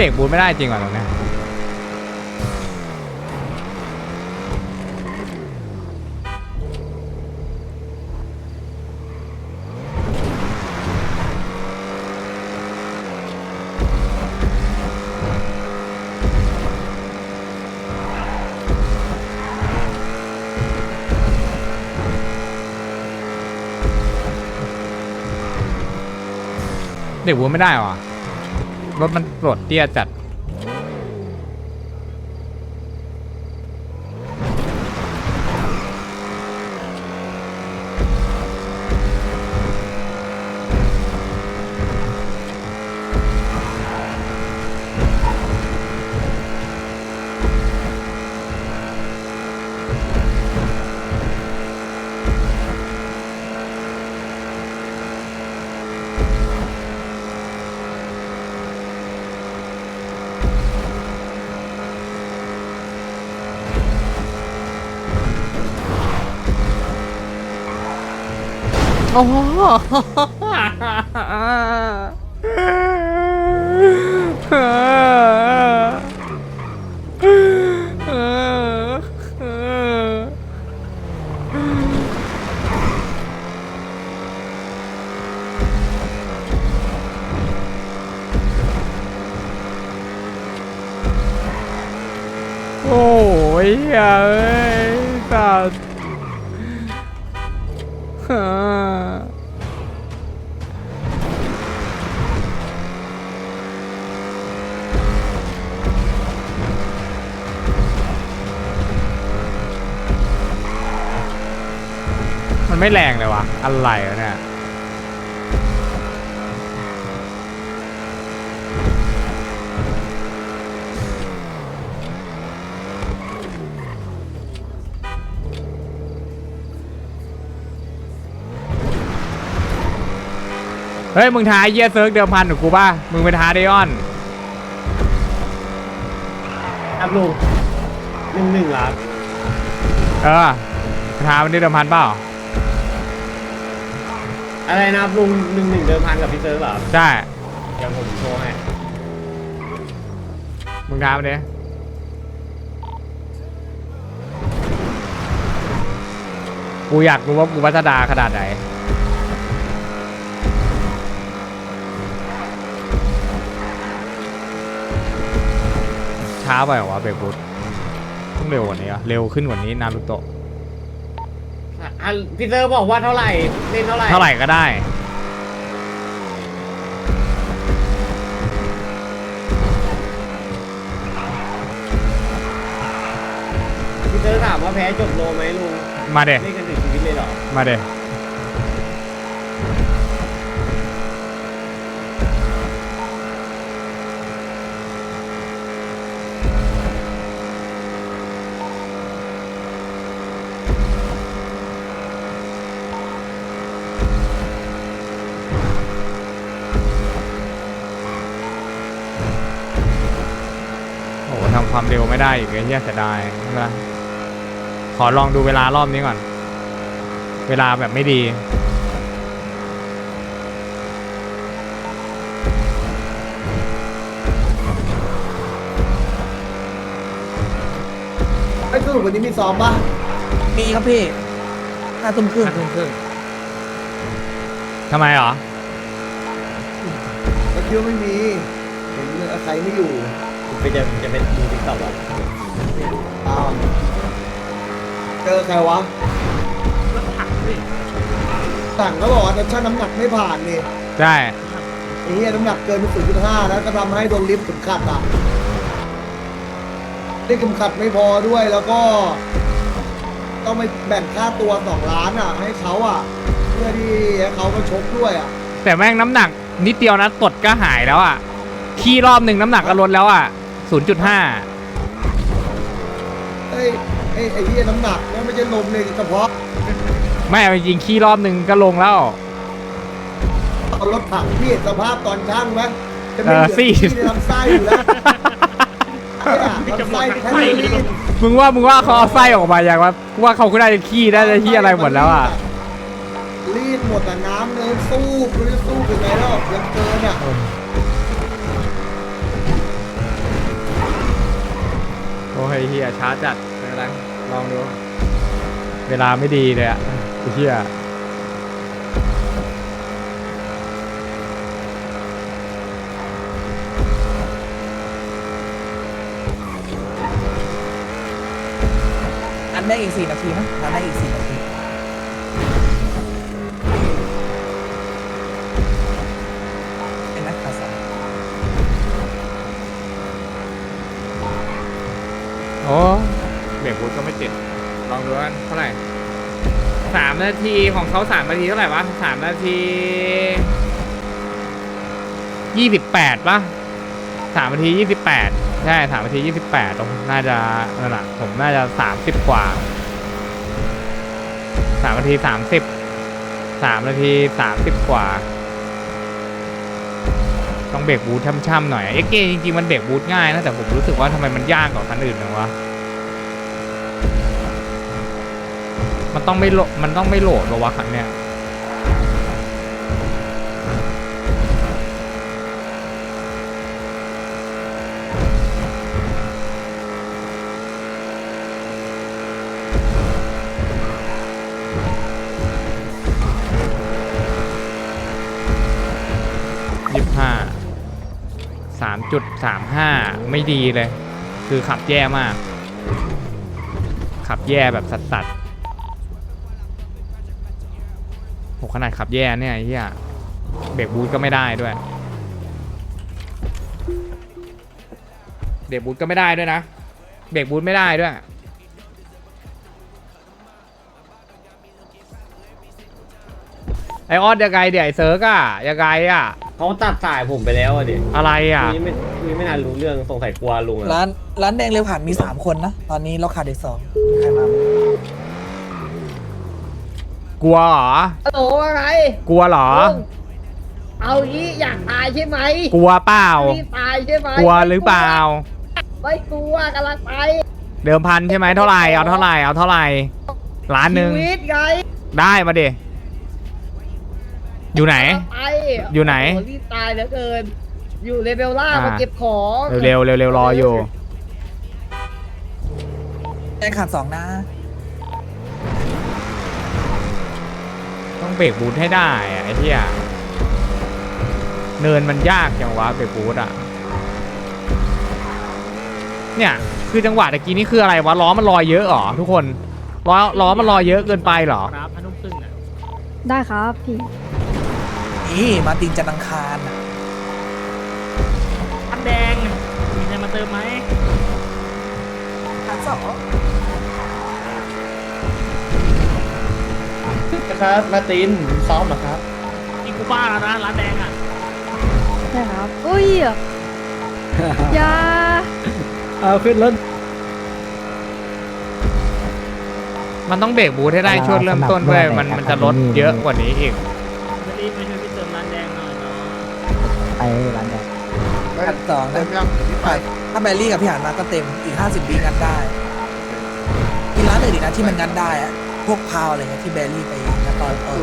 เบรกบูทไม่ได้จริงว่ะตรงเนี้ยเบรกบูทไม่ได้ว่ะ รถมันปลดเตี้ยจัด โอ้โหโอ้ยเอ้ย ไม่แรงเลยวะอะไรวะเนี่ยเฮ้ย มึงท้าไอ้เยี่ยเซิร์กเดิมพันกับกูป่ะ มึงไปท้าไดออนครับลุงหนึ่งหนึ่งครับ เออท้ามันได้เดิมพันเปล่า อะไรนะครับลุงหนึ่งหนึ่งเดิมพันกับพี่เซิร์ฟเหรอใช่เดี๋ยวผมโชว์ให้มึงท้ามันดิกูอยากรู้ว่ากูพัฒนาขนาดไหน ช้าไปเหรอวะเบรกบูทต้องเร็วกว่านี้อะเร็วขึ้นกว่านี้นารุโตะ อะพี่เซิร์ฟบอกว่าเท่าไหร่เล่นเท่าไหร่เท่าไหร่ก็ได้ พี่เซิร์ฟถามว่าแพ้จบโลไหมลุงมาเดเล่นกันถึงชีวิตเลยเหรอ มาเด ความเร็วไม่ได้อีกไอ้เหี้ยเสียดายไม่เป็นไรขอลองดูเวลารอบนี้ก่อน เวลาแบบไม่ดีไอ้สรุปวันนี้มีซ้อมปะมีครับพี่ห้าทุ่มครึ่งห้าทุ่มครึ่งทำไมเหรอ ก็คิดว่าไม่มี เห็นใครไม่อยู่ ไปจะจะเป็นดูติ๊กต็อกเหรออ้าวเจอใครวะสั่งก็บอกว่าจะชั่งน้ำหนักไม่ผ่านนี่ใช่ ไอ้เหี้ยน้ำหนักเกินไปศูนย์จุดห้าแล้วก็ทำให้โดนลิฟต์ถึงขัดอะได้เข็มขัดไม่พอด้วยแล้วก็ ต้องไปแบ่งค่าตัวสองล้านอะ ให้เขาอะ เพื่อที่ให้เขามาชกด้วยอะ แต่แม่งน้ำหนักนิดเดียวนะกดก็หายแล้วอะ ขี้รอบหนึ่งน้ำหนักก็ลดแล้วอะ 0.5เอ้ยไอ้ไอ้เหี้ยน้ำหนักนั่นไม่ใช่ลมเลยเฉพาะไม่เอาจริงๆขี้รอบหนึ่งก็ลงแล้ว เอารถถังพี่เห็นสภาพตอนช่างไหมจะไม่เอเหอลือซี่ ที่ในลำไส้อยู่แล้วเนี่ยลำไส้แค่นี้มึงว่ามึงว่าเขาเอาไส้ออกมาอย่างว่ากูว่าเขาก็ได้จะขี้ได้จะขี้อะไรหมดแล้วอะรีดหมดแต่น้ำเนื้อสู้ไม่รู้จะสู้ยังไงแล้วยังเกินอะ โอ้เฮียช้าจัดไม่เป็นไรลองดู เวลาไม่ดีเลยอะไอ้เฮียอันได้อีกสี่นาทีนะอันได้อีกสี่นาที อ้เบรกบูทก็ไม่ติด ลองดูกันเท่าไหร่สามนาทีของเขาสามนาทีเท่าไหร่วะสามนาทียี่สิบแปดปะสามนาทียี่สิบแปดใช่สามนาทียี่สิบแปดตรงน่าจะนั่นแหละผมน่าจะสามสิบกว่าสามนาทีสามสิบสามนาทีสามสิบกว่า ต้องเบรกบูทช่ำๆหน่อยเอ็กเกจริงๆมันเบรกบูทง่ายนะแต่ผมรู้สึกว่าทำไมมันยากกว่าคันอื่นนะวะมันต้องไม่โหลดมันต้องไม่โหลดหรอวะคันเนี้ย จุ0.35 ไม่ดีเลย คือขับแย่มาก ขับแย่แบบสัสๆโหขนาดขับแย่เนี่ยเฮียเบรกบูทก็ไม่ได้ด้วยเบรกบูทก็ไม่ได้ด้วยนะเบรกบูทไม่ได้ด้วยไอออสยังไงเดี๋ยวไอเซิร์กอะยังไงอะ เขาตัดสายผมไปแล้วอะดิอะไรอะนี่ไม่นี่ไม่ทันรู้เรื่องสงสัยกลัวลุงอะร้านร้านแดงเร็วผ่านมีสามคนนะ ตอนนี้เราขาดอีกสองใครมากลัวเหรอ ฮัลโหลว่าไงกลัวเหรอ ลุงเอางี้อยากตายใช่ไหมกลัวเปล่ารีบตายใช่ไหมกลัวหรือเปล่า ไม่กลัวกำลังไปเดิมพันใช่ไหมเท่าไหร่เอาเท่าไหร่เอาเท่าไหร่ล้านหนึ่งชีวิตไงได้มาดิ อยู่ไหน ไปอยู่ไหนโรีบตายเหลือเกิน อยู่เลเวลล่าอ่าม มาเก็บของเร็วๆเร็วๆรออยู่แดงขาดสองนะ ต้องเบรกบูทให้ได้อะไอ้เหี้ยเนินมันยากจังวะเบรกบูทอะเนี่ยคือจังหวะตะกี้นี่คืออะไรวะล้อมันลอยเยอะเหรอทุกคนล้อล้อมันลอยเยอะเกินไปเหรอได้ครับพี่ นี่มาติงจันทร์อังคารน่ะอันแดง มีใครมาเติมไหมขาดสองครับ มาตินซ้อมเหรอครับ อีกูบ้าแล้วนะ ร้านแดงอะได้ครับอุ้ยอย่าเอาขึ้นรถมันต้องเบรกบูทให้ได้ช่วงเริ่มต้นด้วยมันมันจะลดเยอะกว่านี้อีกจะรีบไปช่วยพี่เติมร้า ขาดสองนะถ้าแบรี่กับพี่หานมาก็เต็มอีกห้าสิบปีงัดได้มีร้านอื่นอีกนะที่มันงัดได้อะพวกพาวอะไรเงี้ยที่แบรี่ไปงัดตอนต้น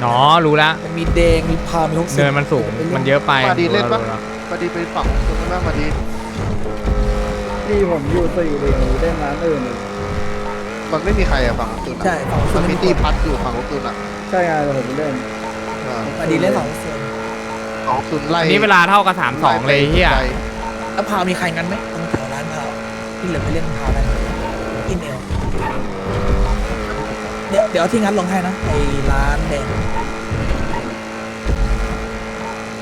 เนาะรู้ละ มันมีแดงมีพาวมีหกสิบเนินมันสูง มันเยอะไปมาดีเล่นปะรู้แวพอดีไปฝั่งคุณแม่มาดีที่ผมอยู่สี่เหลี่ยมเล่นร้านอื่นมันไม่มีใครอะฝั่งตุนอะใช่ฝั่งมันมีมีตีพัดอยู่ฝั่งตุนอะใช่ไงผมเล่น อ่ามาดีเล่นสองเซน ของตุนไล่อันนี้เวลาเท่ากับสามสองเลยเฮียไล่แล้วพาวมีใครงันไหมตรงแถวร้านพาวที่เหลือไปเล่นพาวได้อินเอลเดี๋ยวเดี๋ยวที่งัดลงให้นะไอ้ร้านแดง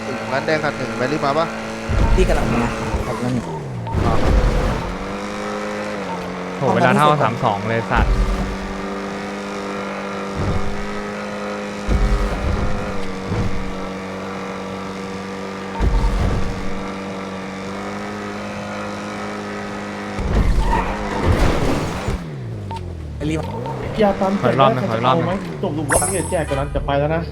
ถึงร้านแดงคันหนึ่งแบรี่มาปะที่กำลังมาอ่าโหเวลาเท่าสามสองเลยสัตว์ ไอ้รีบ อ ย่าตามขออีกรอบหนึงขออีกรอบหนึงจบลุงว่าเกียแจกกันนั้นจะไปแล้วนะ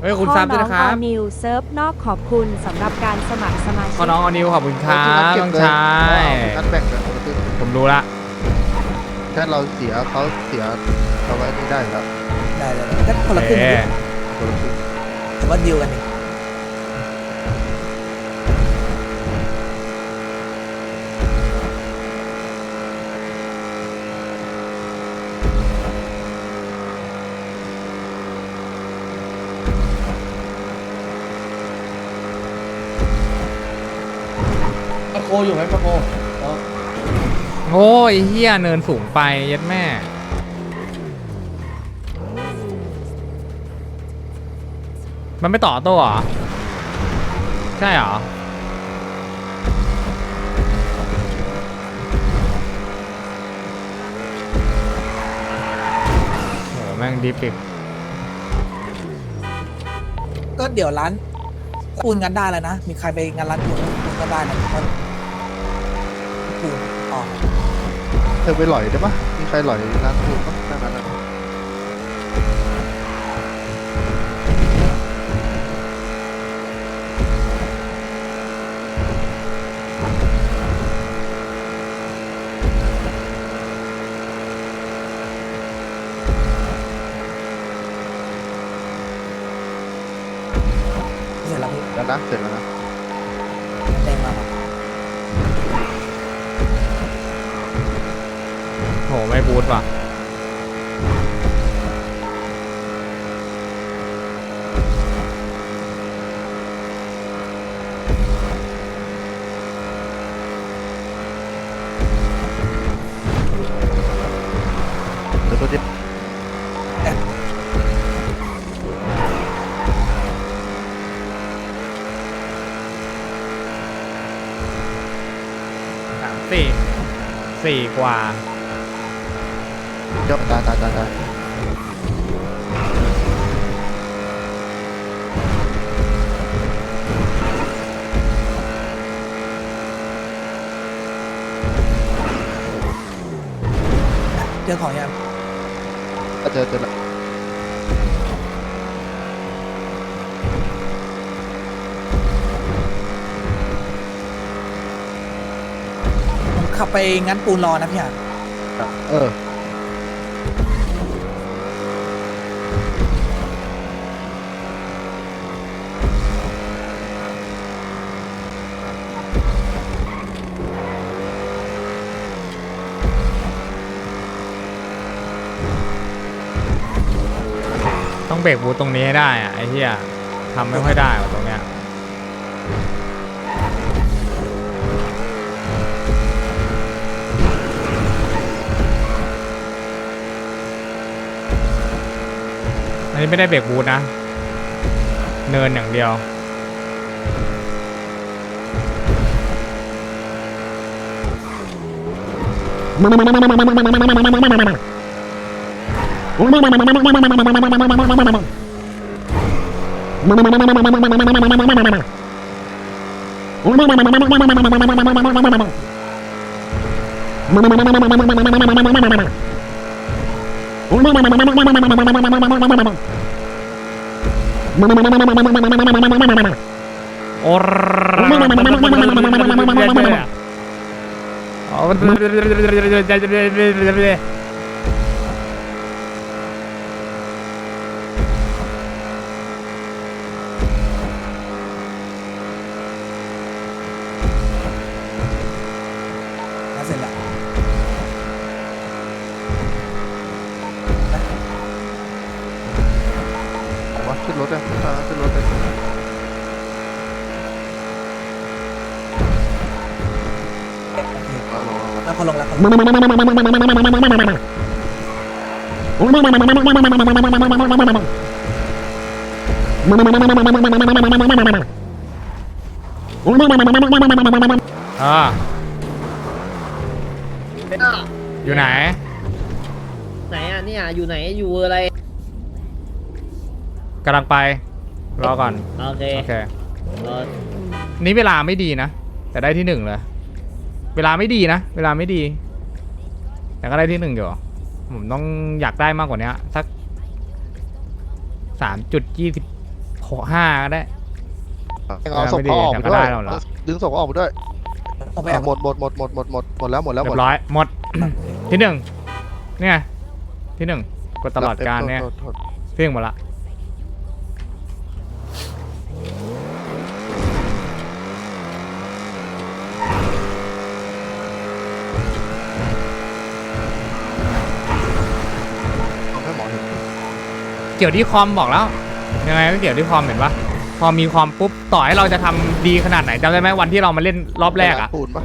เฮ้ยคุณซับด้วยนะครับนิวเซิร์ฟนอกขอบคุณสำหรับการสมัครสมาชิขอน้องอนิวขอบคุณครับน้องชายงั้นแบ่งกันคนละครึ่งผมรู้ละแค่เราเสียเขาเสียเราไว้นี่ได้อยู่แล้วได้เลยก็คนละครึ่งเอ๊ะคนละครึ่งแต่ว่าดีลกันเอง ไหมมาโคอ๋อโอ้ยเฮียเนินสูงไปย็ดแม่ มันไม่ต่อโต้เหรอ ใช่เหรอโหแม่งดิฟอีกก็เดี๋ยวร้านปูนงัดได้แล้วนะ มีใครไปงานร้านปูนปูนก็ได้นะเพราะปูน เธอไปหลอยได้ปะมีใครหลอยร้านทูปะร้านนั่นน เสร็จแล้วพี่ แล้วนะเสร็จแล้วนะ แดงมาครับ โห ไม่บูทว่ะ เดี๋ยวตัวเดียว สามสี่ สี่กว่า เดี๋ยวตายตายตายตายเจอของยัง เจอเจอแล้ว ขับไปงั้นปูนรอนะพี่อะเออ ต้องเบรกบูทตรงนี้ให้ได้อะไอ้เหี้ยทำไม่ค่อยได้ว่ะตรง อันนี้ไม่ได้เบรกบูทนะ เนินอย่างเดียวโอ้ร งั้นเสร็จแล้ว ผมว่า ขึ้นรถเลยอ่าขึ้นรถเลยเอาลงเอาลงแล้วเขาลงแล้วเขาลงอ่าอะอยู่ไหน ไหนอะเนี่ยอยู่ไหนอยู่อะไร กำลังไป รอก่อน โอเคโอเค รอนี่เวลาไม่ดีนะ แต่ได้ที่หนึ่งเลย เวลาไม่ดีนะ เวลาไม่ดี แต่ก็ได้ที่หนึ่งอยู่ ผมต้องอยากได้มากกว่านี้สักสามจุดยี่สิบห้าก็ได้ เอาศพเขาออกไปไม่ด้ได้วยหรอกเหรอ ดึงศพเขาออกไปด้วยต้องไปอะเอาหมดหมดหมดหมดหมดหมดหมดแล้วหมดแล้วหมเรีดยบร้อยหมด ที่หนึ่งเนี่ยที่หนึ่งกดตลอดการเนี่ยโทษโทษโทษเพ่งหมดละ เอาให้หมอเห็นเกี่ยวที่คอมบอกแล้วยังไงก็เกี่ยวที่คอมเห็นปะพอมีความปุ๊บต่อให้เราจะทำดีขนาดไหนจำได้ไหมวันที่เรามาเล่นรอบแรกอะ ปูนปะ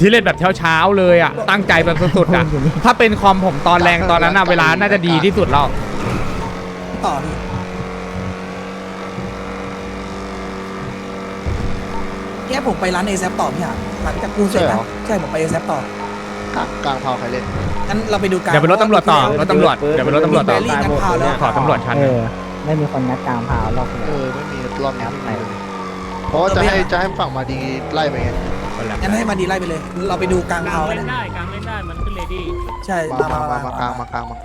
ที่เล่นแบบเช้าๆเลยอะตั้งใจแบบสุดๆอะถ้าเป็นคอมผมตอนแรงตอนนั้นอะเวลาน่าจะดีที่สุดแล้ว ต่อพี่แค่ผมไปร้านเอซต่อพี่หานหลังจากกูเสร็จนะใช่ผมไปเอซต่อ กลางกลางเทาใครเล่นงั้นเราไปดูกันเดี๋ยวไปรถตำรวจต่อรถตำรวจเดี๋ยวไปรถตำรวจต่อแบรี่งัดพาวแล้วขอตำรวจชั้นหนึ่งไม่มีคนงัดกลางพาวรอบเออไม่มีรอบนี้ไม่มีเลยเพราะว่าจะให้จะให้ฝั่งมาดีไล่ไปไง คนละงั้นให้มาดีไล่ไปเลย เราไปดูกลางกลาพางวเล่นนะได้กลางเล่นได้มันขึ้นเลดี้ใช่มามามามามามามากลางมากลางมา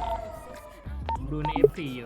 ผมดูใน F4 อยู่